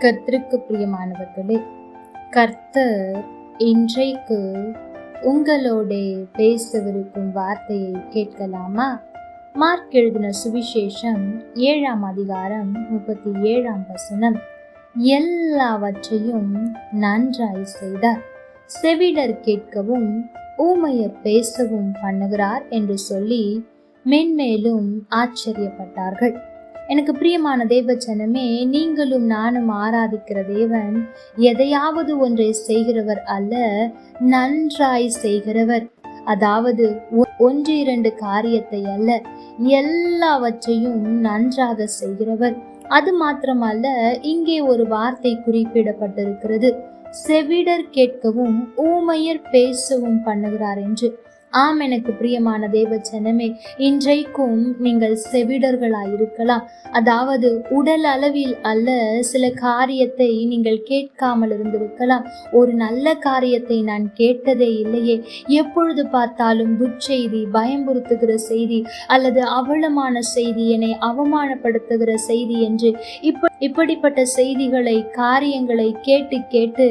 கர்த்தருக்கு பிரியமானவர்களே கர்த்தர் இன்றைக்கு உங்களோட பேசவிருக்கும் வார்த்தையை கேட்கலாமா? மார்க் எழுதின சுவிசேஷம் ஏழாம் அதிகாரம் முப்பத்தி ஏழாம் வசனம். எல்லாவற்றையும் நன்றாய் செய்தார். செவிடர் கேட்கவும் ஊமையர் பேசவும் பண்ணுகிறார் என்று சொல்லி மென்மேலும் ஆச்சரியப்பட்டார்கள். எனக்கு பிரியமான தேவச்சனமே நீங்களும் நானும் ஆராதிக்கிற தேவன் எதையாவது ஒன்றை செய்கிறவர் அல்ல நன்றாய் செய்கிறவர். அதாவது ஒ- ஒன்று இரண்டு காரியத்தை அல்ல எல்லாவற்றையும் நன்றாக செய்கிறவர். அது மாத்திரமல்ல இங்கே ஒரு வார்த்தை குறிப்பிடப்பட்டிருக்கிறது. செவிடர் கேட்கவும் ஊமையர் பேசவும் பண்ணுகிறார் என்று. ஆம் எனக்கு பிரியமான தேவச்சனமே இன்றைக்கும் நீங்கள் செவிடர்களாயிருக்கலாம். அதாவது உடல் அளவில் அல்ல சில காரியத்தை நீங்கள் கேட்காமல் இருந்திருக்கலாம். ஒரு நல்ல காரியத்தை நான் கேட்டதே இல்லையே. எப்பொழுது பார்த்தாலும் துச்செய்தி பயம்புறுத்துகிற செய்தி அல்லது அவலமான செய்தி என்னை அவமானப்படுத்துகிற செய்தி என்று இப்ப இப்படிப்பட்ட செய்திகளை காரியங்களை கேட்டு கேட்டு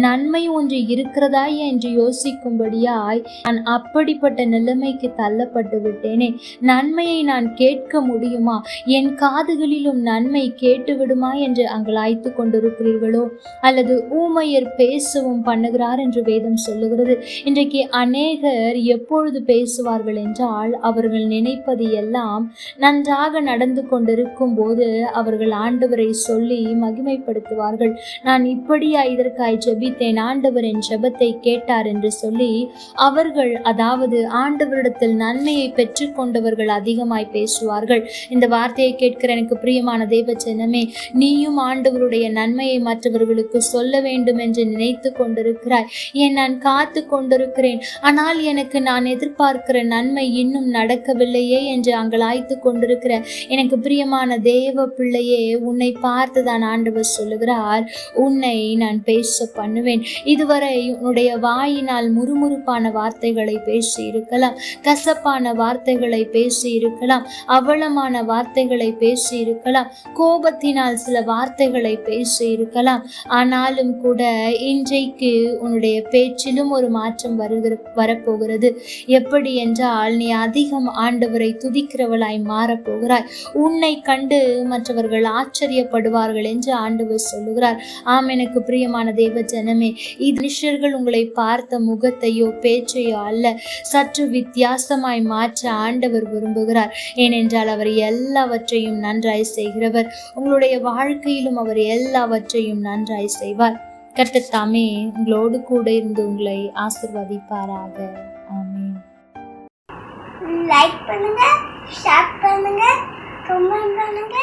நன்மை ஒன்று இருக்கிறதா என்று யோசிக்கும்படியாய் நான் அப்படிப்பட்ட நிலைமைக்கு தள்ளப்பட்டு விட்டேனே. நன்மையை நான் கேட்க முடியுமா? என் காதுகளிலும் நன்மை கேட்டு விடுமா என்று அங்கலாய்த்து கொண்டிருக்கிறீர்களோ? அல்லது ஊமையர் பேசவும் பண்ணுகிறார் என்று வேதம் சொல்லுகிறது. இன்றைக்கு அநேகர் எப்பொழுது பேசுவார்கள் என்றால் அவர்கள் நினைப்பது எல்லாம் நன்றாக நடந்து கொண்டிருக்கும் போது அவர்கள் ஆண்டவரை சொல்லி மகிமைப்படுத்துவார்கள். நான் இப்படியா இதற்காய் ஜெபித்தேன்? ஆண்டவர் என் ஜெபத்தை கேட்டார் என்று சொல்லி அவர்கள் அதாவது ஆண்டவரிடத்தில் நன்மையை பெற்றுக்கொண்டவர்கள் அதிகமாய் பேசுவார்கள். இந்த வார்த்தையை கேட்கிற எனக்கு பிரியமான தேவச்சனமே நீயும் ஆண்டவருடைய நன்மையை மற்றவர்களுக்கு சொல்ல வேண்டும் என்று நினைத்து கொண்டிருக்கிறாய். ஏன் நான் காத்து கொண்டிருக்கிறேன்? ஆனால் எனக்கு நான் எதிர்பார்க்கிற நன்மை இன்னும் நடக்கவில்லையே என்று அங்கலாய்த்து கொண்டிருக்கிற எனக்கு பிரியமான தேவ பிள்ளையே உன்னை பார்த்து தான் ஆண்டவர் சொல்லுகிறார். உன்னை நான் பேச பண்ணுவேன். இதுவரை உன்னுடைய வாயினால் முறுமுறுப்பான வார்த்தைகளை பேசி இருக்கலாம் கசப்பான வார்த்தைகளை பேசி இருக்கலாம் அவலமான வார்த்தைகளை பேசி இருக்கலாம் கோபத்தினால் சில வார்த்தைகளை பேசி இருக்கலாம் ஆனாலும் கூட இன்றைக்கு உன்னுடைய பேச்சிலும் ஒரு மாற்றம் வருகிற வரப்போகிறது. எப்படி என்றால் நீ அதிகம் ஆண்டவரை துதிக்கிறவளாய் மாறப்போகிறாய். உன்னை கண்டு மற்றவர்கள் ஆச்சரியப்படுவார்கள் என்று ஆண்டவர் சொல்லுகிறார். ஆம் எனக்கு பிரியமான தேவ ஜனமே இது மனுஷர்கள் உங்களை பார்த்த முகத்தையோ பேச்சையோ அல்ல. சற்று வித்தியாசமாய் மாற்ற ஆண்டவர் விரும்புகிறார். ஏனென்றால் அவர் எல்லாவற்றையும் நன்றாய் செய்கிறவர். உங்களுடைய வாழ்க்கையிலும் அவர் எல்லாவற்றையும் நன்றாய் செய்வார். கர்த்தர் தாமே உங்களோடு கூட இருந்து உங்களை ஆசிர்வதிப்பாராக. ஆமீன். லைக் பண்ணுங்க ஷேர் பண்ணுங்க கமெண்ட் பண்ணுங்க.